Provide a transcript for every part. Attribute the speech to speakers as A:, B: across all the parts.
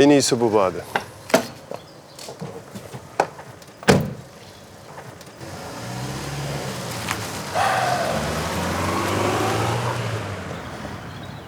A: En iyisi bu Bade.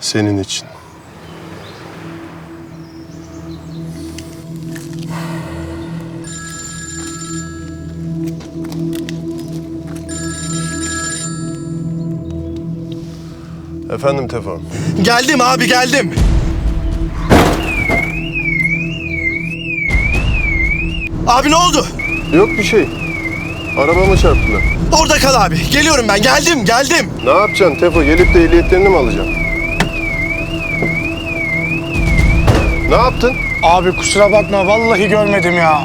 A: Senin için. Efendim Tefo.
B: Geldim abi geldim. Abi ne oldu?
A: Yok bir şey. Arabama çarptılar.
B: Orada kal abi. Geliyorum ben. Geldim, geldim.
A: Ne yapacaksın Tefo? Gelip de ehliyetlerini mi alacaksın? Ne yaptın?
C: Abi kusura bakma vallahi görmedim ya.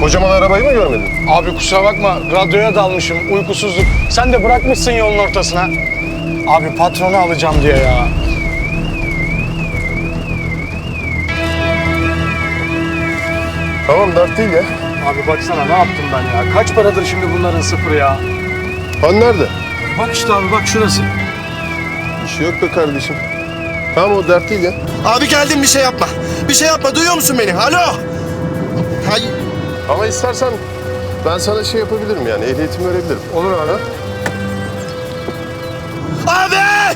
A: Kocaman arabayı mı görmedin?
C: Abi kusura bakma radyoya dalmışım uykusuzluk. Sen de bırakmışsın yolun ortasına. Abi patronu alacağım diye ya.
A: Tamam dert değil ya.
C: Abi baksana ne yaptım ben ya. Kaç paradır şimdi bunların sıfırı ya.
A: Han nerede?
C: Bak işte abi bak şurası.
A: Bir şey yok be kardeşim. Tamam o dert değil ya.
B: Abi geldim bir şey yapma. Bir şey yapma. Duyuyor musun beni? Alo. Hay.
A: Ama istersen ben sana şey yapabilirim yani ehliyetimi verebilirim. Olur abi.
B: Abi!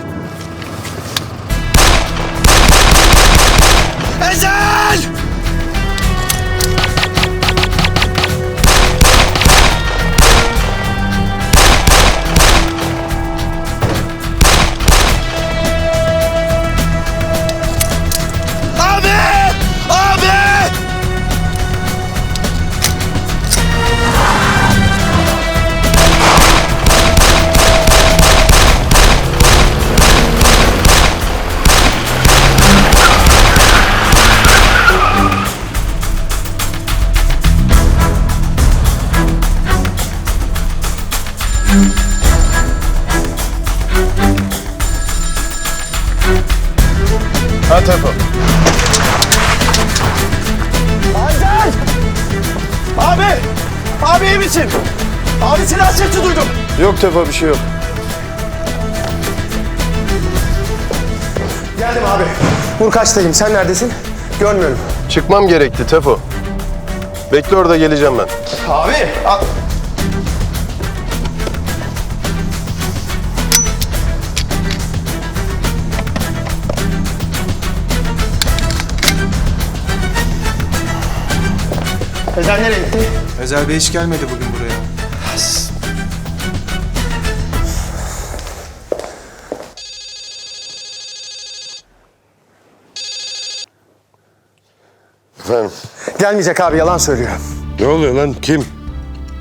B: Misin? Abi silah sesi duydum.
A: Yok Tefo bir şey yok.
B: Geldim abi. Burkaç'tayım. Sen neredesin? Görmüyorum.
A: Çıkmam gerekti Tefo. Bekle orada geleceğim ben.
B: Abi! a- Ezel nereye gitti?
D: Özel Bey hiç gelmedi bugün buraya.
A: Efendim?
B: Gelmeyecek abi yalan söylüyor.
A: Ne oluyor lan? Kim?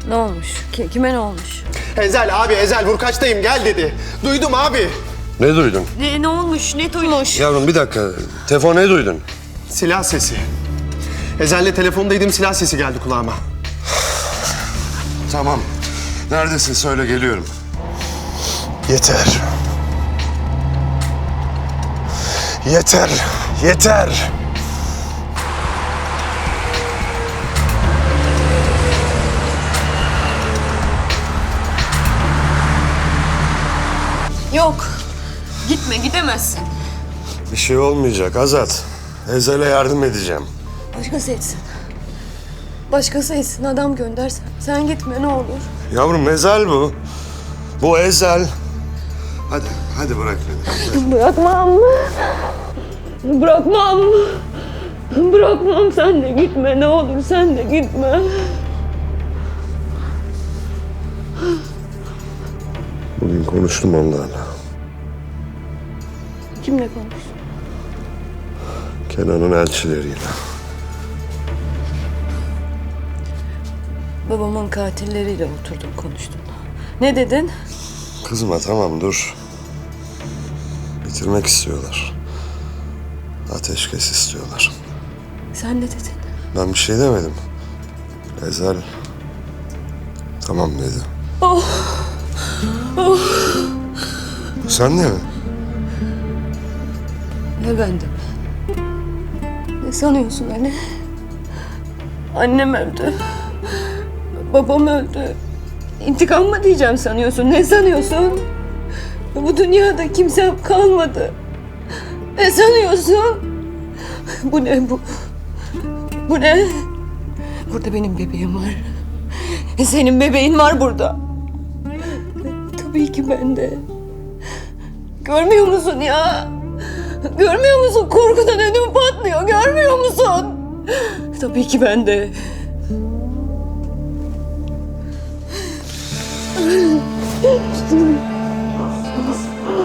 E: Ne olmuş? Ki- kime ne olmuş?
B: Ezel abi Ezel Burkaç'tayım gel dedi. Duydum abi.
A: Ne duydun?
E: Ne, ne olmuş? Ne duymuş?
A: Yavrum bir dakika. Tefo ne duydun?
B: Silah sesi. Ezel'le telefondaydım silah sesi geldi kulağıma.
A: Tamam. Neredesin söyle geliyorum.
B: Yeter. Yeter. Yeter.
E: Yok. Gitme, gidemezsin.
A: Bir şey olmayacak Azat. Ezel'e yardım edeceğim.
E: Başkası etsin. Başkası etsin, adam göndersen. Sen gitme ne olur.
A: Yavrum Ezel bu. Bu Ezel. Hadi, hadi bırak beni.
E: Bırakmam. Bırakmam. Bırakmam sen de gitme ne olur sen de gitme.
A: Bugün konuştum onlarla.
E: Kimle konuş?
A: Kenan'ın elçileriyle.
E: Babamın katilleriyle oturdum konuştum. Ne dedin?
A: Kızma tamam dur. Bitirmek istiyorlar. Ateşkes istiyorlar.
E: Sen ne dedin?
A: Ben bir şey demedim. Ezel tamam dedi. Sen de mi?
E: Ne ben de mi? Ne sanıyorsun anne? Annem öldü. Babam öldü. İntikam mı diyeceğim sanıyorsun? Ne sanıyorsun? Bu dünyada kimsem kalmadı. Ne sanıyorsun? Bu ne bu? Bu ne? Burada benim bebeğim var. Senin bebeğin var burada. Tabii ki ben de. Görmüyor musun ya? Görmüyor musun? Korkudan ödüm patlıyor. Görmüyor musun? Tabii ki ben de.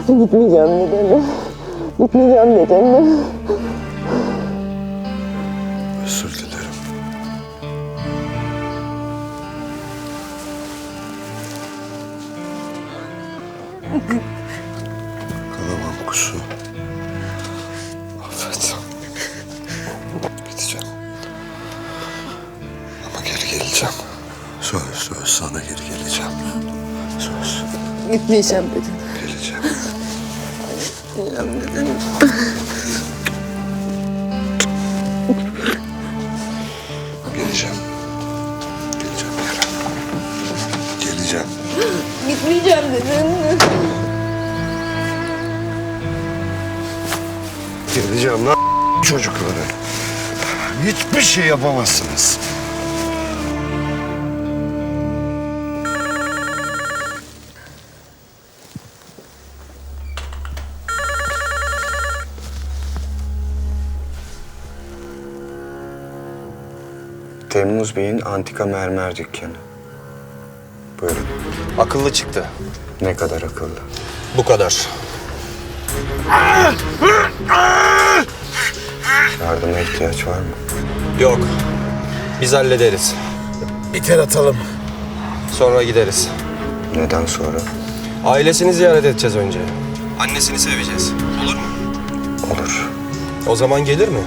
E: Gitmeyeceğim neden? Gitmeyeceğim neden?
F: Özür dilerim. Kalamam kuşu. Affet. Gideceğim. Ama geri geleceğim. Söz söz sana geri geleceğim. Söz
E: Gitmeyeceğim dedim.
F: geleceğim. Geleceğim. Geleceğim Yaren. Geleceğim.
E: Gitmeyeceğim dedim.
F: Geleceğim lan çocukları. Hiçbir şey yapamazsınız.
G: Temmuz Bey'in antika mermer dükkanı. Buyurun.
H: Akıllı çıktı.
G: Ne kadar akıllı.
H: Bu kadar.
G: Yardıma ihtiyaç var mı?
H: Yok. Biz hallederiz. Bir tel atalım. Sonra gideriz.
G: Neden sonra?
H: Ailesini ziyaret edeceğiz önce. Annesini seveceğiz. Olur mu?
G: Olur.
H: O zaman gelir mi?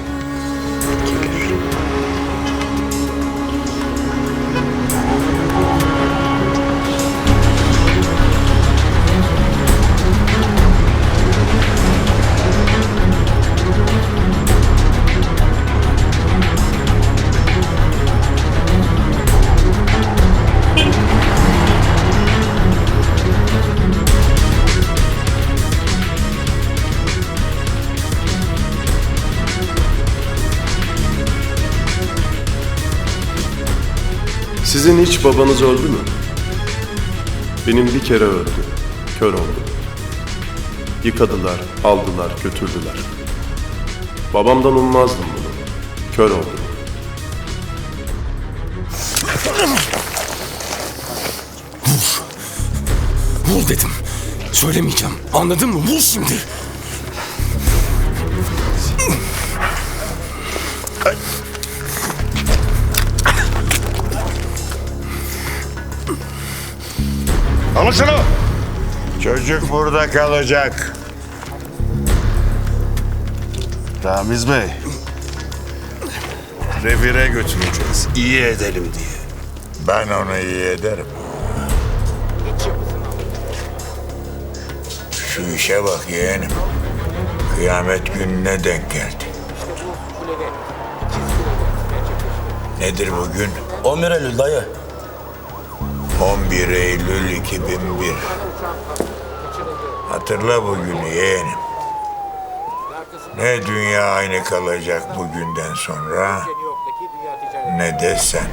I: Sizin hiç babanız öldü mü? Benim bir kere öldü. Kör oldu. Yıkadılar, aldılar, götürdüler. Babamdan ummazdım bunu. Kör oldu.
J: Vur dedim. Söylemeyeceğim. Anladın mı? Vur şimdi.
F: Alın şunu. Çocuk burada kalacak. Ramiz Bey. Revire götüreceğiz. İyi edelim diye. Ben onu iyi ederim. Şu işe bak yeğenim. Kıyamet gününe denk geldi. Nedir bugün?
J: 11 Eylül dayı.
F: 11 Eylül 2001. Hatırla bugünü yeğenim. Ne dünya aynı kalacak bugünden sonra ne de sen.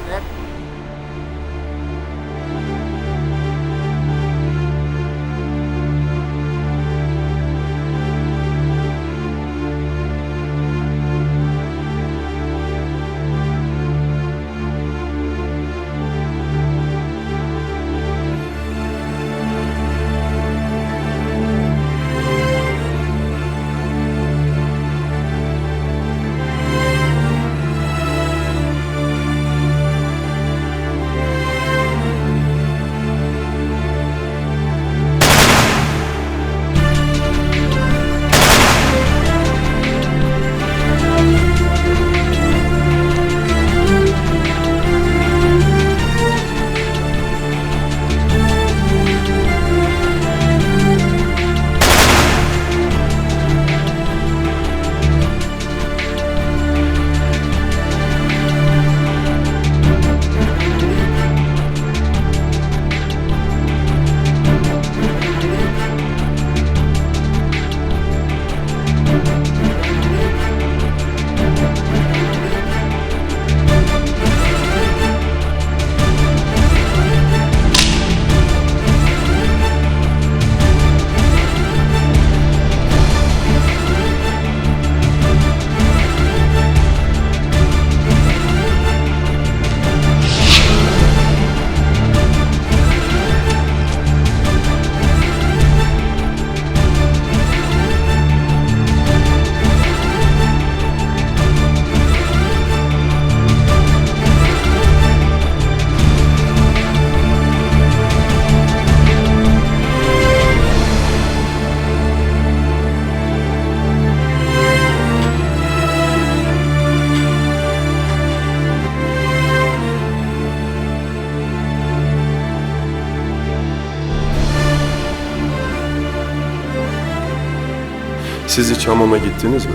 I: Siz hiç hamama gittiniz mi?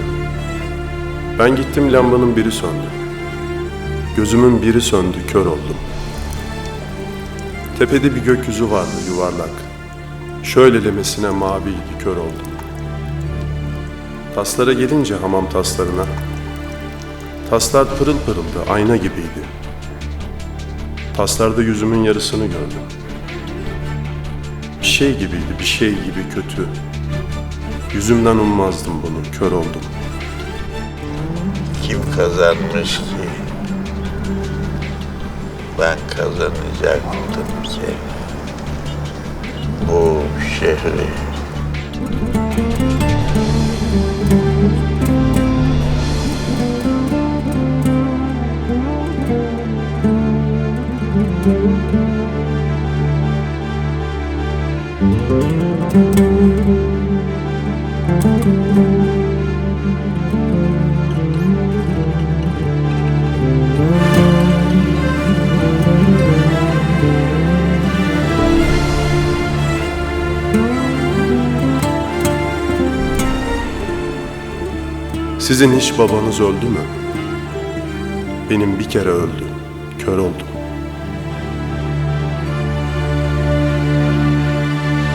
I: Ben gittim lambanın biri söndü. Gözümün biri söndü, kör oldum. Tepede bir gökyüzü vardı yuvarlak. Şöylelemesine maviydi, kör oldum. Taslara gelince hamam taslarına, taslar pırıl pırıldı, ayna gibiydi. Taslarda yüzümün yarısını gördüm. Bir şey gibiydi, bir şey gibi kötü. Yüzümden ummazdım bunu, kör oldum.
F: Kim kazanmış ki? Ben kazanacaktım ki. Bu şehri.
I: Sizin hiç babanız öldü mü? Benim bir kere öldü, kör oldum.